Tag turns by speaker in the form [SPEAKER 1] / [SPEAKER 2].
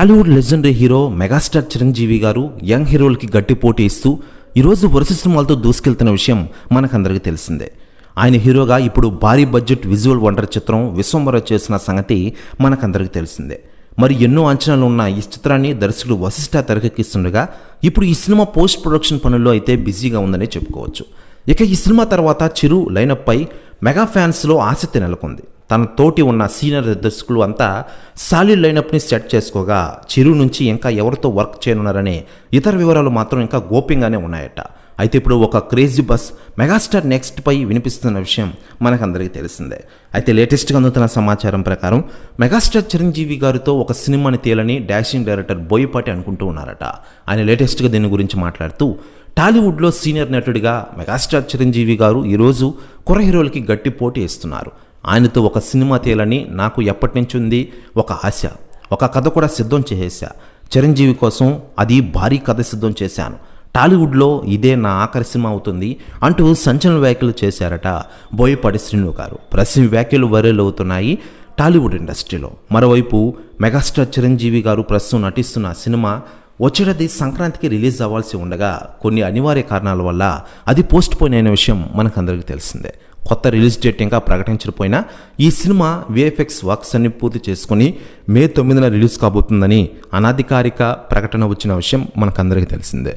[SPEAKER 1] Tollywood legendary hero megastar Chiranjeevi garu young హీరోలకి గట్టి పోటీ ఇస్తూ ఈరోజు వరుస సినిమాలతో దూసుకెళ్తున్న విషయం మనకందరికీ తెలిసిందే. ఆయన హీరోగా ఇప్పుడు భారీ బడ్జెట్ విజువల్ వండర్ చిత్రం విశ్వంబర చేసిన సంగతి మనకందరికీ తెలిసిందే. మరి ఎన్నో అంచనాలు ఉన్న ఈ చిత్రాన్ని దర్శకుడు వశిష్ఠ తెరకెక్కిస్తుండగా ఇప్పుడు ఈ సినిమా పోస్ట్ ప్రొడక్షన్ పనుల్లో అయితే బిజీగా ఉందని చెప్పుకోవచ్చు. ఇక ఈ సినిమా తర్వాత చిరు లైనప్ పై మెగా ఫ్యాన్స్లో ఆసక్తి నెలకొంది. తన తోటి ఉన్న సీనియర్ దర్శకులు అంతా సాలిడ్ లైనప్ని సెట్ చేసుకోగా చిరు నుంచి ఇంకా ఎవరితో వర్క్ చేయనున్నారనే ఇతర వివరాలు మాత్రం ఇంకా గోప్యంగానే ఉన్నాయట. అయితే ఇప్పుడు ఒక క్రేజీ బస్ మెగాస్టార్ నెక్స్ట్ పై వినిపిస్తున్న విషయం మనకందరికీ తెలిసిందే. అయితే లేటెస్ట్గా అందుతున్న సమాచారం ప్రకారం మెగాస్టార్ చిరంజీవి గారితో ఒక సినిమాని తేలని డాషింగ్ డైరెక్టర్ బోయపాటి అనుకుంటూ ఉన్నారట. ఆయన లేటెస్ట్గా దీని గురించి మాట్లాడుతూ టాలీవుడ్లో సీనియర్ నటుడిగా మెగాస్టార్ చిరంజీవి గారు ఈరోజు కుర హీరోలకి గట్టి పోటీ ఇస్తున్నారు. ఆయనతో ఒక సినిమా తీయాలని నాకు ఎప్పటి నుంచి ఉంది ఒక ఆశ. ఒక కథ కూడా సిద్ధం చేసేసా చిరంజీవి కోసం అది భారీ కథ సిద్ధం చేశాను. టాలీవుడ్లో ఇదే నా ఆఖరి సినిమా అవుతుంది అంటూ సంచలన వ్యాఖ్యలు చేశారట బోయపాటి శ్రీను గారు. ప్రతి వ్యాఖ్యలు వైరల్ అవుతున్నాయి టాలీవుడ్ ఇండస్ట్రీలో. మరోవైపు మెగాస్టార్ చిరంజీవి గారు ప్రస్తుతం నటిస్తున్న సినిమా వచ్చేటది సంక్రాంతికి రిలీజ్ అవ్వాల్సి ఉండగా కొన్ని అనివార్య కారణాల వల్ల అది పోస్ట్ పోయిన అయిన విషయం మనకందరికీ తెలిసిందే. కొత్త రిలీజ్ డేట్ ఇంకా ప్రకటించకపోయినా ఈ సినిమా విఎఫ్ఎక్స్ వర్క్స్ అన్ని పూర్తి చేసుకుని మే తొమ్మిదిన రిలీజ్ కాబోతుందని అనధికారిక ప్రకటన వచ్చిన విషయం మనకందరికీ తెలిసిందే.